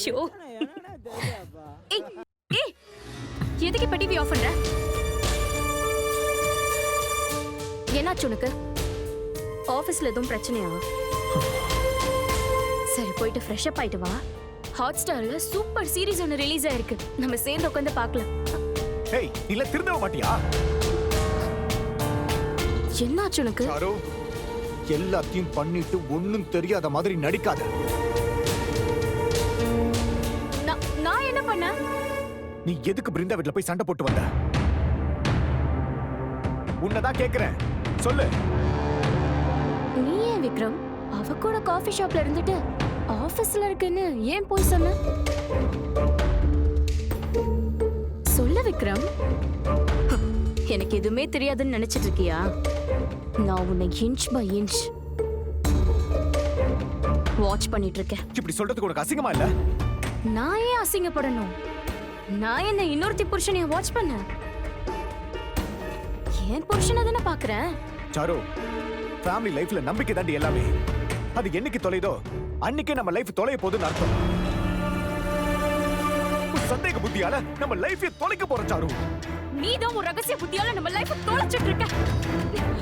Show. ஏய் ஏய் எதுக்கு இப்ப டிவி ஆஃப் பண்ற? என்னாச்சு உனக்கு? ஆபீஸ்ல எதுவும் பிரச்சனையா சரி போயிட்டு ஃப்ரெஷ் அப் ஆயிட்டு வா. ஹாட் ஸ்டார்ல சூப்பர் சீரிஸ் ஒன்னு ரிலீஸ் ஆயிருக்கு. நம்ம சேர்ந்து உட்காந்து பார்க்கலாம். ஏய் இல்ல திருந்தவ மாட்டியா? என்னாச்சு உனக்கு? எல்லாத்தையும் பண்ணிட்டு ஒண்ணும் தெரியாத மாதிரி நடிக்காத. பண்ணேன் நீ எதுக்கு பிருந்தா வீட்ல போய் சண்டை போட்டு வந்த? உன்னதான் கேக்குறேன். சொல்லு. நீ ஏன் விக்ரம்? அவ கூட காஃபி ஷாப்ல இருந்துட்டு ஆபீஸ்ல இருக்குன்னு ஏன் போய் சொன்ன? சொல்ல விக்ரம். எனக்கு எதுவுமே தெரியாதுன்னு நினைச்சிட்டு இருக்கியா? நான் உன்னை இன்ச் பை இன்ச் வாட்ச் பண்ணிட்டு இருக்கேன். இப்படி சொல்றதுக்கு உனக்கு அசிங்கமா இல்ல? நான் ஏன் அசிங்கப்படணும்? நான் என்ன இன்னொருத்தி புருஷனைய வாட்ச் பண்ண? ஏன் புருஷனை தானே பாக்குறேன் சாரு ஃபேமிலி லைஃப்ல நம்பிக்கை தாண்டி எல்லாமே. அது என்னைக்கு தொலைதோ அன்னைக்கே நம்ம லைஃப் தொலைய போகுதுன்னு அர்த்தம். சந்தேக புத்தியால நம்ம லைஃபே தொலைக்க போற சாரு. நீ தான் ஒரு ரகசிய புத்தியால நம்ம லைஃப் தொலைச்சிட்டு இருக்க.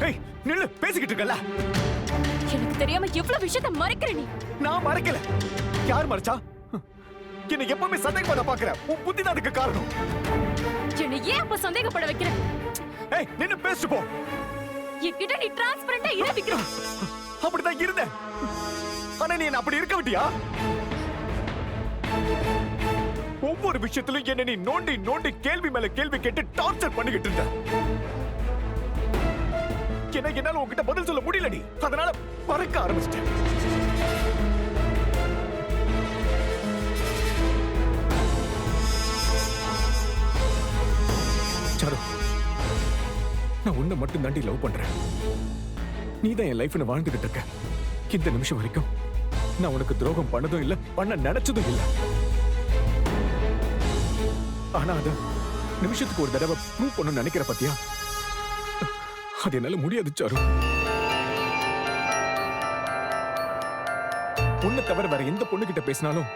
ஏய் நில்லு பேசிக்கிட்டு இருக்கல எனக்கு தெரியாம எவ்வளவு விஷயத்த மறைக்கிற நீ? நான் மறைக்கல. யார் மறைச்சா? என்ன எப்பவுமே சந்தேகமா தான் பாக்குற உன் புத்தி தான் அதுக்கு காரணம். என்னை ஏன் அப்ப சந்தேகப்பட வைக்கிற? ஏய் நின்னு பேசிட்டு போ. என்கிட்ட நீ டிரான்ஸ்பரண்டா இரு விக்ரம் அப்படிதான் இருந்தேன். ஆனா நீ என்ன அப்படி இருக்க விட்டியா? ஒவ்வொரு விஷயத்திலும் என்ன நீ நோண்டி நோண்டி கேள்வி மேல கேள்வி கேட்டு டார்ச்சர் பண்ணிக்கிட்டு இருந்த. என்ன என்னால உன்கிட்ட பதில் சொல்ல முடியலடி அதனால மறக்க ஆரம்பிச்சிட்டேன். சாரு நான் உன்னை மட்டும் தாண்டி லவ் பண்றேன். நீ தான் என் லைஃப்னு வாழ்ந்துகிட்டு இருக்க. இந்த நிமிஷம் வரைக்கும் நான் உனக்கு துரோகம் பண்ணதும் இல்ல பண்ண நினைச்சதும் இல்ல. ஆனா அது நிமிஷத்துக்கு ஒரு தடவை ப்ரூவ் பண்ணணும்னு நினைக்கிற பத்தியா? அது என்னால முடியாது சாரு. உன்னை தவிர வேற எந்த பொண்ணு கிட்ட பேசினாலும்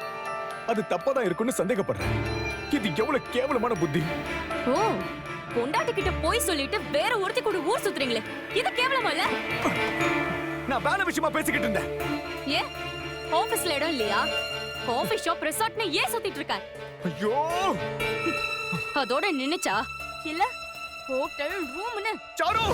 அது தப்பாதான் இருக்கும்னு சந்தேகப்படுறேன். இது எவ்வளவு கேவலமான புத்தி. ஓ பொண்டாட்டி கிட்ட போய் சொல்லிட்டு வேற ஒருத்தி கூட ஊர் சுத்துறீங்களே இது கேவலமா இல்ல? நான் வேலை விஷயமா பேசிக்கிட்டு இருந்தேன். ஏன் ஆபீஸ்ல இடம் இல்லையா? காஃபி ஷாப் ரிசார்ட்னு ஏன் சுத்திட்டு இருக்க? ஐயோ! அதோட நின்னுச்சா? இல்ல ஹோட்டல் ரூம்னு சாரு!